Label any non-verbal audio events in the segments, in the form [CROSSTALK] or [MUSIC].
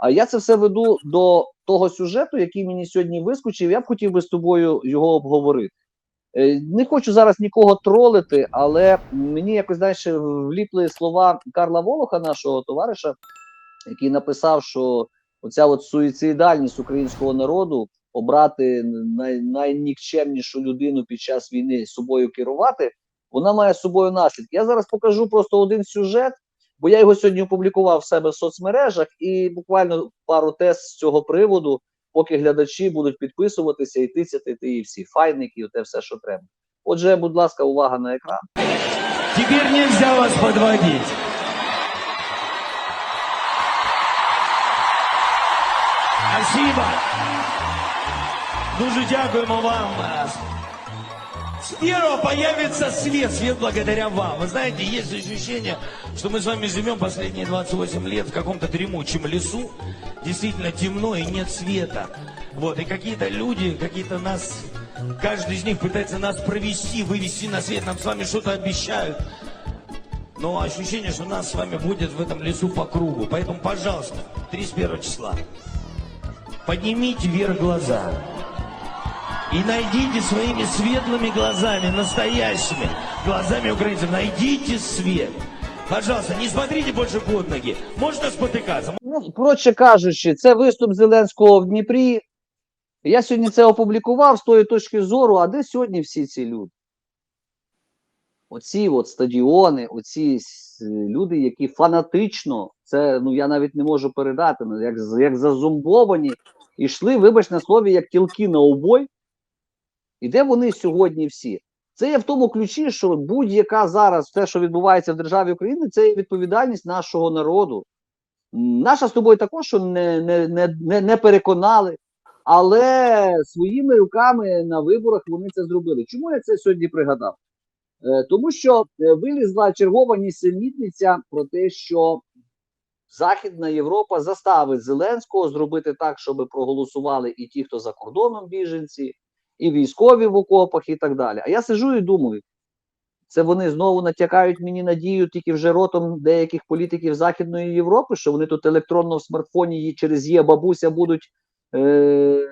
А я це все веду до того сюжету, який мені сьогодні вискочив. Я б хотів би з тобою його обговорити. Е, Не хочу зараз нікого тролити, але мені якось знаєш, вліпли слова Карла Волоха, нашого товариша, який написав, що оця от суїцидальність українського народу обрати най, найнікчемнішу людину під час війни собою керувати, вона має собою наслідки. Я зараз покажу просто один сюжет, бо я його сьогодні опублікував в себе в соцмережах, і буквально пару тез з цього приводу, поки глядачі будуть підписуватися і тицяти ті всі файники, і те все, що треба. Отже, будь ласка, увага на екран. Теперь нельзя вас подводить. Спасибо. Дуже дякуємо вам. С первого появится свет, свет благодаря вам. Вы знаете, есть ощущение, что мы с вами живем последние 28 лет в каком-то дремучем лесу. Действительно темно и нет света. Вот, и какие-то люди, какие-то нас, каждый из них пытается нас провести, вывести на свет, нам с вами что-то обещают. Но ощущение, что нас с вами будет в этом лесу по кругу. Поэтому, пожалуйста, 31 числа поднимите вверх глаза и найдите своими светлыми глазами, настоящими глазами украинцев, найдите свет. Пожалуйста, не смотрите больше под ноги. Можно спотыкаться, Ну, коротше кажучи, це виступ Зеленського в Дніпрі. Я сьогодні це опублікував з тої точки зору, а де сьогодні всі ці люди? Оці от стадіони, оці люди, які фанатично, це ну я навіть не можу передати, ну, як, як зазумбовані, йшли, вибач на слові, як тілки на обой. І де вони сьогодні всі? Це є в тому ключі, що будь-яка зараз те, що відбувається в державі України, це є відповідальність нашого народу. Наша з тобою також що не, не, не, не, не переконали, але своїми руками на виборах вони це зробили. Чому я це сьогодні пригадав? Е, тому що е, вилізла чергова нісенітниця про те, що Західна Європа заставить Зеленського зробити так, щоб проголосували і ті, хто за кордоном біженці, і військові в окопах, і так далі. А я сижу і думаю, це вони знову натякають мені надію тільки вже ротом деяких політиків Західної Європи, що вони тут електронно в смартфоні її через є бабуся будуть е-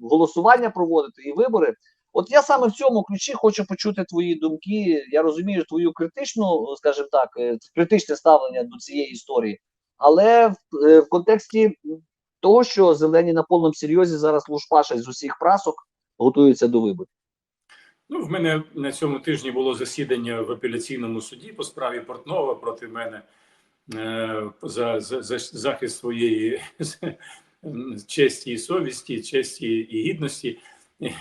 голосування проводити і вибори. От я саме в цьому ключі хочу почути твої думки. Я розумію твою критичну, скажімо так, е, критичне ставлення до цієї історії, але в, е, в контексті того, що зелені на повному серйозі зараз лушпашать з усіх прасок, готуються до виборів. Ну, в мене на цьому тижні було засідання в апеляційному суді по справі Портнова проти мене е, за, за, за захист своєї [LAUGHS] честі і совісті, честі і гідності.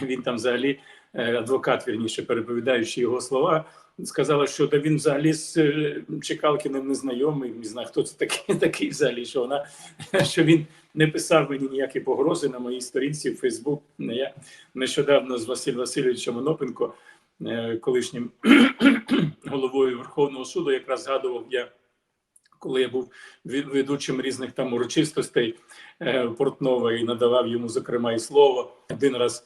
Він там взагалі, е, адвокат, вірніше, переповідаючи його слова, сказала, що та він взагалі з е, Чекалкіним незнайомий, не знаю, хто це такий, [LAUGHS] такий взагалі, що вона [LAUGHS] що він не писав мені ніякі погрози на моїй сторінці в Фейсбук. Я нещодавно з Василем Васильовичем Онопенко, е, колишнім [CLEARS THROAT] головою Верховного суду, якраз згадував я. Коли я був ведучим різних там урочистостей е, Портнова і надавав йому, зокрема, і слово, один раз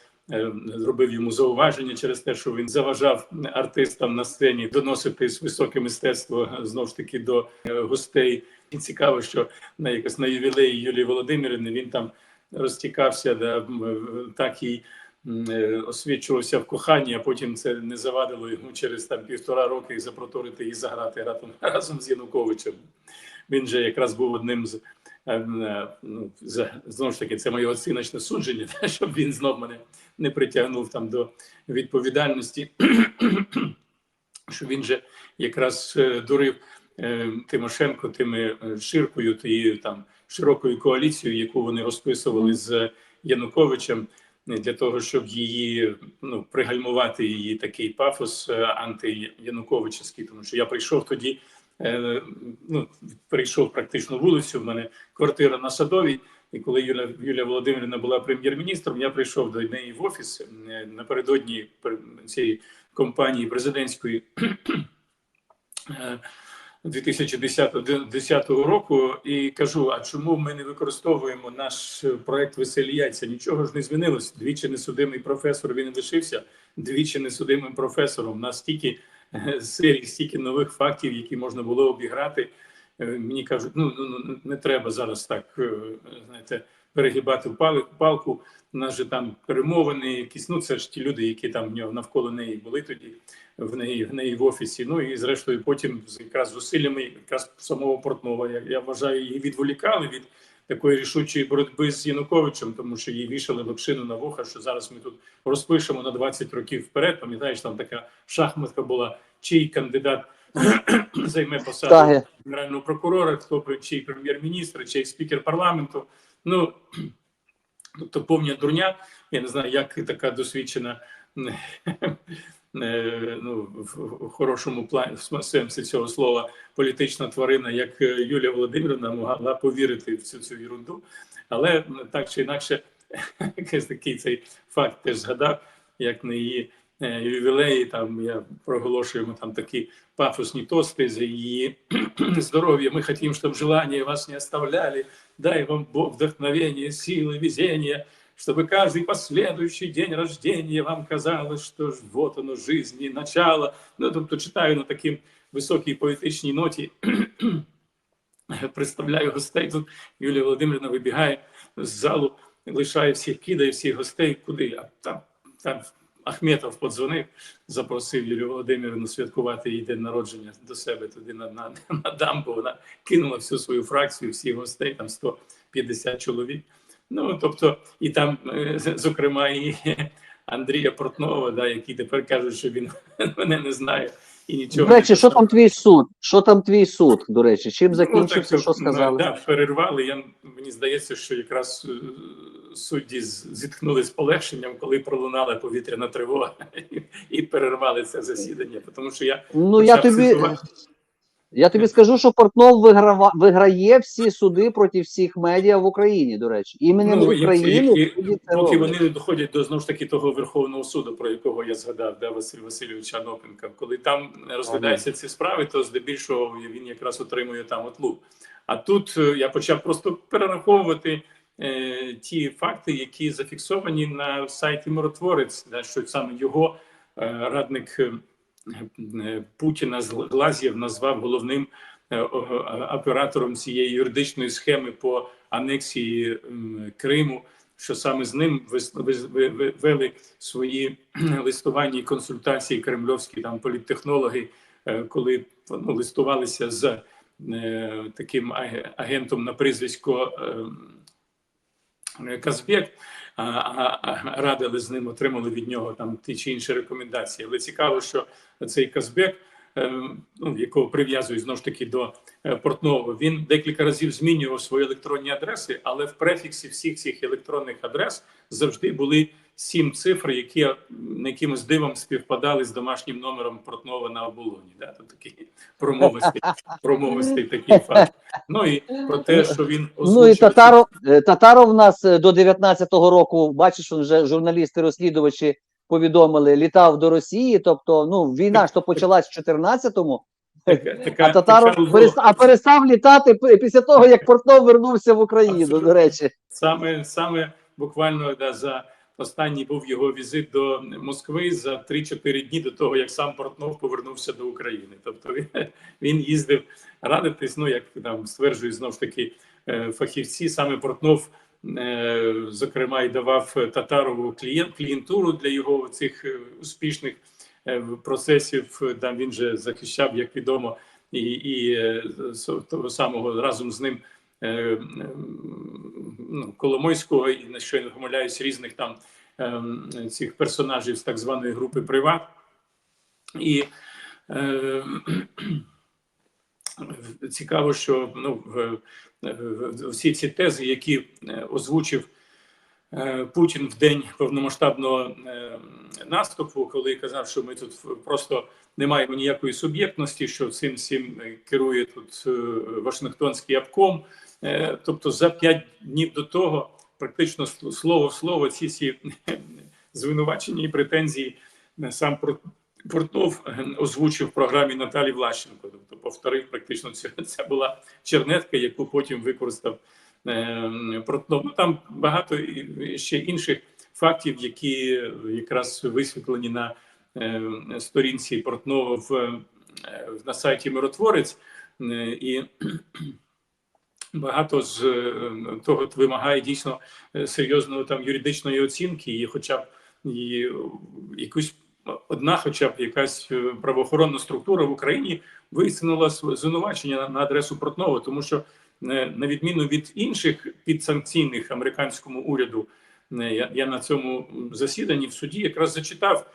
зробив йому зауваження через те, що він заважав артистам на сцені доносити високе мистецтво е, знову ж таки до е, гостей. І цікаво, що на якось на ювілеї Юлії Володимирівни він там розтікався, да, е, так і е, освічувався в коханні, а потім це не завадило йому через там півтора роки запроторити і заграти разом, [LAUGHS] разом з Януковичем. Він же якраз був одним з е, е, ну, знову ж таки, це моє оціночне судження, [LAUGHS] щоб він знов мене не притягнув там до відповідальності, [CLEARS THROAT] що він же якраз е, дурив е, Тимошенко тими е, ширкою тією там широкою коаліцією, яку вони розписували з Януковичем. е, Для того щоб її ну пригальмувати її такий пафос е, антиянуковичівський, тому що я прийшов тоді, е, ну прийшов практично вулицю. В мене квартира на садовій. І коли Юля Юлія Володимирівна була прем'єр-міністром, я прийшов до неї в офіс е, напередодні пер- цієї компанії президентської е, 2010 року і кажу: а чому ми не використовуємо наш проект Веселі яйця? Нічого ж не змінилось. Двічі несудимий професор він лишився, двічі несудимим професором. У нас стільки е, [LAUGHS] серій, стільки нових фактів, які можна було обіграти. е, мені кажуть, ну, ну ну, не треба зараз так е, знаєте, перегибати палку. У нас же там перемовини, якісь. Ну це ж ті люди, які там в нього навколо неї були тоді, в неї в неї в офісі. Ну і зрештою, потім якраз зусиллями якраз самого Портнова. Я, я вважаю, її відволікали від такої рішучої боротьби з Януковичем, тому що їй вішали лапшину на вуха, що зараз ми тут розпишемо на 20 років вперед. Пам'ятаєш, там така шахматка була, чий кандидат [CLEARS THROAT] займе посаду генерального прокурора, хто чий прем'єр-міністр, чий спікер парламенту. Ну [CLEARS THROAT] тобто повня дурня. Я не знаю, як така досвідчена. Е, Ну, в хорошому плані в сенсі цього слова політична тварина, як е, Юлія Володимирівна, могла повірити в цю цю ерунду. Але так чи інакше, [LAUGHS] якийсь такий цей факт теж згадав, як на її е, ювілеї. Там я проголошуємо там такі пафосні тости за її [CLEARS THROAT] здоров'я. Ми хотим, чтобы желания вас не оставляли. Дай вам Бог вдохновения, силы, везения, чтобы каждый последующий день рождения вам казалось, что ж вот оно жизни, начало. Ну, тобто читаю на таким високій поетичній ноті. [CLEARS THROAT] Представляю гостей. Тут Юлія Володимирівна вибігає з залу, лишає всіх, кидає всіх гостей. Куди? А там, там Ахметов подзвонив, запросив Юлію Володимирівну святкувати її день народження до себе туди на, на, на дамбу. Вона кинула всю свою фракцію, всіх гостей, там 150 чоловік. Ну тобто, і там, е, зокрема, і Андрія Портнова, да, який тепер каже, що він [LAUGHS] мене не знає і нічого. До речі, не що там твій суд? Що там твій суд? До речі, чим Ну, закінчився? так, Що сказали? Да, перервали. Я, мені здається, що якраз е, судді зітхнули з полегшенням, коли пролунала повітряна тривога і, [LAUGHS] і перервали це засідання. Тому що я Ну я тобі цитувати. Я тобі скажу, що Портнов виграва, виграє всі суди проти всіх медіа в Україні. До речі, іменем Ну, які- судді поки вони не доходять до знову ж таки того Верховного суду, про якого я згадав, да, Василь Васильовича Анопенка. Коли там розглядаються ці справи, то здебільшого він якраз отримує там отлуп. А тут е, я почав просто перераховувати е, ті факти, які зафіксовані на сайті Миротворець, да, що саме його е, радник Путіна з Глазєв назвав головним е, оператором цієї юридичної схеми по анексії Криму. Що саме з ним вели свої листування і консультації кремльовські там політтехнологи, е, коли ну, листувалися з е, таким агентом на прізвисько е, Казбек, а, а, радили з ним, отримали від нього там ті чи інші рекомендації. Але цікаво, що цей Казбек, ну, якого прив'язують знову ж таки до е, Портнового, він декілька разів змінював свої електронні адреси, але в префіксі всіх цих електронних адрес завжди були сім цифр, які м, якимось дивом співпадали з домашнім номером Портнова на оболоні. Да? Тут такий промовистий, [LAUGHS] промовистий такий факт. Ну і про те, що він Ну і озвучив Татаров, е, Татаров в нас е, до 19-го року, бачиш, він вже журналісти-розслідувачі повідомили, літав до Росії. Тобто, ну війна то почалась в 14-му, така, така, а Татаров така ло- перест- а перестав літати після того, як Портнов вернувся в Україну. Абсолютно. До речі, Саме саме буквально да, за останній був його візит до Москви за 3-4 дні до того, як сам Портнов повернувся до України. Тобто він, він їздив радитись. Ну як там стверджують знову ж таки е, фахівці, саме Портнов. Е, Зокрема, і давав Татарову клієнт клієнтуру для його цих е, успішних е, процесів. Там він же захищав, як відомо, і, і того самого разом з ним ну, Коломойського і на що я не помиляюсь, різних там цих персонажів з так званої групи Приват. І [CLEARS THROAT] цікаво, що ну, всі ці тези, які е, озвучив е, Путін в день повномасштабного е, наступу, коли казав, що ми тут просто не маємо ніякої суб'єктності, що цим всім керує тут е, Вашингтонський обком. Е, Тобто за п'ять днів до того, практично слово в слово, ці всі [LAUGHS] звинувачення і претензії е, сам Портнов озвучив в програмі Наталі Влащенко. Тобто повторив практично це, була чернетка, яку потім використав е, Портнов. Ну там багато ще інших фактів, які якраз висвітлені на е, сторінці Портнова в, е, на сайті Миротворець. І багато з того вимагає дійсно серйозної там юридичної оцінки, і хоча б і якусь одна, хоча б якась е, правоохоронна структура в Україні висунула звинувачення на- адресу Портнова, тому що е, на відміну від інших підсанкційних американському уряду, е, я, на цьому засіданні в суді якраз зачитав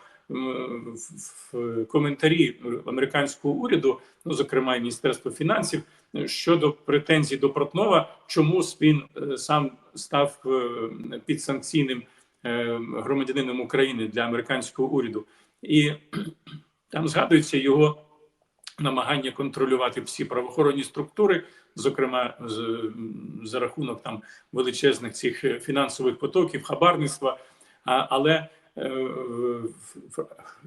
в- коментарі американського уряду, ну зокрема і Міністерства фінансів, щодо претензій до Портнова, чому він сам став підсанкційним громадянином України для американського уряду, і [CLEARS THROAT] там згадується його намагання контролювати всі правоохоронні структури, зокрема за рахунок там величезних цих е, фінансових потоків, хабарництва. Але е,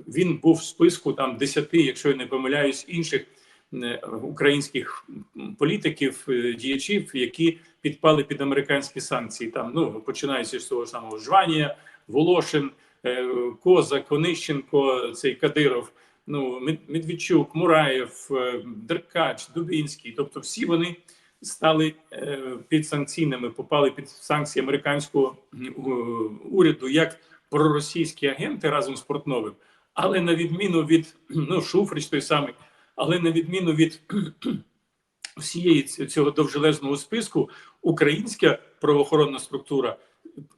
він був в списку там 10, якщо я не помиляюсь, інших е, українських політиків, е, діячів, які підпали під американські санкції. Там ну починаючи з того самого Жванія, Волошин, е, Козак, Онищенко, цей Кадиров. Ну, Мед- Медведчук, Мураєв, е, Деркач, Дубінський, тобто всі вони стали е, під санкційними, попали під санкції американського уряду як проросійські агенти разом з Портновим. Але на відміну від ну, Шуфрич той самий, але на відміну від [CLEARS THROAT] всієї цього довжелезного списку, українська правоохоронна структура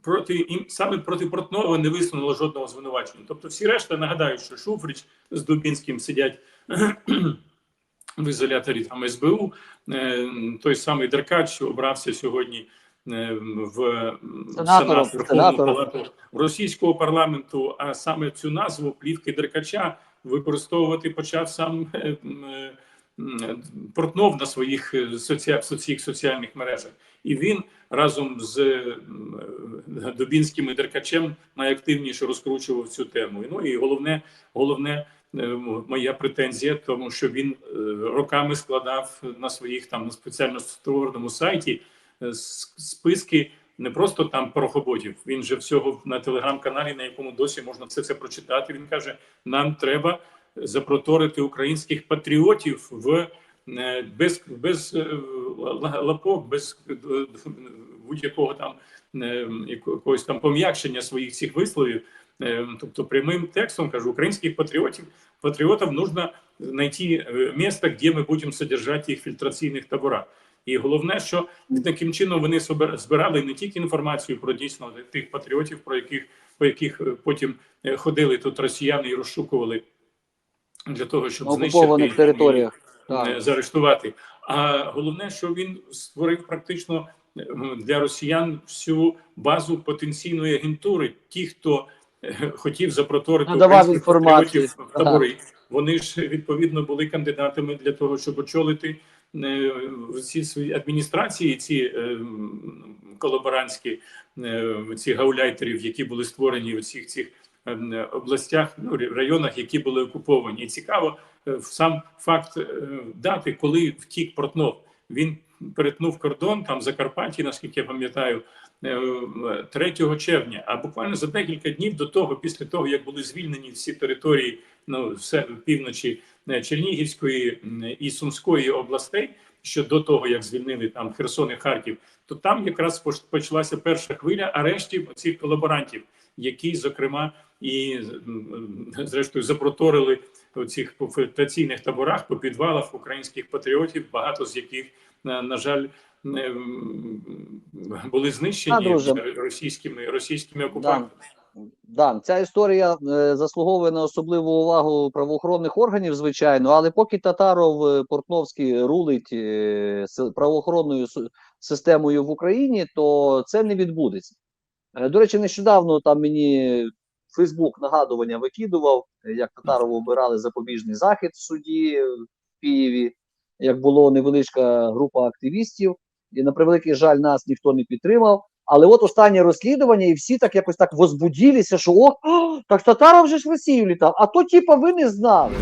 проти і саме проти Портнова не висунула жодного звинувачення. Тобто, всі решта нагадаю, що Шуфрич з Дубінським сидять [CLEARS THROAT] в ізоляторі там СБУ. Е, Той самий Деркач обрався сьогодні е, в Сенат Верховну палату російського парламенту. А саме цю назву плівки Деркача використовувати почав сам е, е, м, Портнов на своїх е, соці... соці... соціальних мережах, і він разом з е, Дубінським і Деркачем найактивніше розкручував цю тему. Ну і головне, головне. е, Моя претензія, тому що він е, роками складав на своїх там на спеціально створеному сайті е, списки не просто там порохоботів. Він же всього на телеграм-каналі, на якому досі можна все це прочитати. Він каже: нам треба запроторити українських патріотів в е, без, без е, лапок, без е, будь-якого там якогось там пом'якшення своїх цих висловів. Тобто прямим текстом кажу, українських патріотів патріотам нужно знайти е, місце, де ми будемо содержати їх в фільтраційних таборах. І головне, що таким чином вони збирали не тільки інформацію про дійсно тих патріотів, про яких по яких е, потім е, ходили тут росіяни і розшукували для того, щоб на знищити територіях. е, заарештувати. А головне, що він створив практично для росіян всю базу потенційної агентури. Ті, хто хотів запроторити українських інформацію. патріотів в табори, вони ж відповідно були кандидатами для того, щоб очолити ці свої адміністрації, ці е, колаборантські е, ці гауляйтерів, які були створені в цих цих е, областях, ну районах, які були окуповані. І цікаво е, сам факт е, дати, коли втік Портнов. Він перетнув кордон там в Закарпатті, наскільки я пам'ятаю, е, 3 червня. А буквально за декілька днів до того, після того як були звільнені всі території ну, все півночі е, Чернігівської і Сумської областей, що до того як звільнили там Херсон і Харків, то там якраз почалася перша хвиля арештів цих колаборантів, які, зокрема, і зрештою запроторили у цих фільтраційних таборах по підвалах українських патріотів, багато з яких на, жаль були знищені друже. російськими російськими окупантами. Да, ця історія е, заслуговує на особливу увагу правоохоронних органів, звичайно, але поки Татаров е, Портновський рулить е, правоохоронною системою в Україні, то це не відбудеться. Е, До речі, нещодавно там мені Фейсбук нагадування викидував, е, як Татарову обирали запобіжний захід в суді е, в Києві, як було невеличка група активістів, і на превеликий жаль, нас ніхто не підтримав. Але от останнє розслідування, і всі так якось так возбудилися, що о, так Татаров вже ж в Росію літав, а то, типа, ви не знали.